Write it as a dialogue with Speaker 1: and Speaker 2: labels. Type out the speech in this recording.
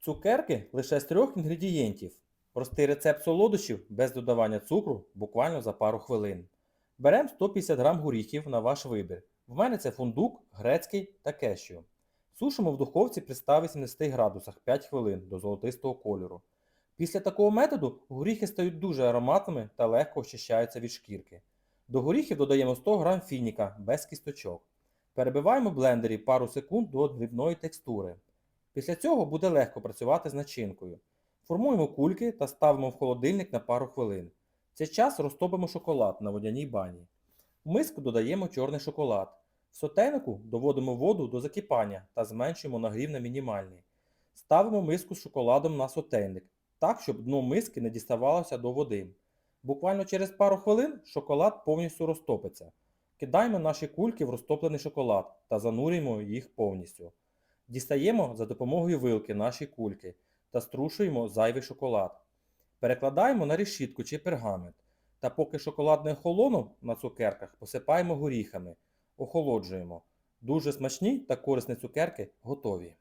Speaker 1: Цукерки лише з трьох інгредієнтів. Простий рецепт солодощів без додавання цукру буквально за пару хвилин. Беремо 150 г горіхів на ваш вибір. В мене це фундук, грецький та кешю. Сушимо в духовці при 180 градусах 5 хвилин до золотистого кольору. Після такого методу горіхи стають дуже ароматними та легко очищаються від шкірки. До горіхів додаємо 100 г фініка без кісточок. Перебиваємо в блендері пару секунд до дрібної текстури. Після цього буде легко працювати з начинкою. Формуємо кульки та ставимо в холодильник на пару хвилин. В цей час розтопимо шоколад на водяній бані. В миску додаємо чорний шоколад. В сотейнику доводимо воду до закипання та зменшуємо нагрів на мінімальний. Ставимо миску з шоколадом на сотейник, так, щоб дно миски не діставалося до води. Буквально через пару хвилин шоколад повністю розтопиться. Кидаємо наші кульки в розтоплений шоколад та занурюємо їх повністю. Дістаємо за допомогою вилки наші кульки та струшуємо зайвий шоколад. Перекладаємо на решітку чи пергамент. Та поки шоколад не охолонув на цукерках, посипаємо горіхами, охолоджуємо. Дуже смачні та корисні цукерки готові.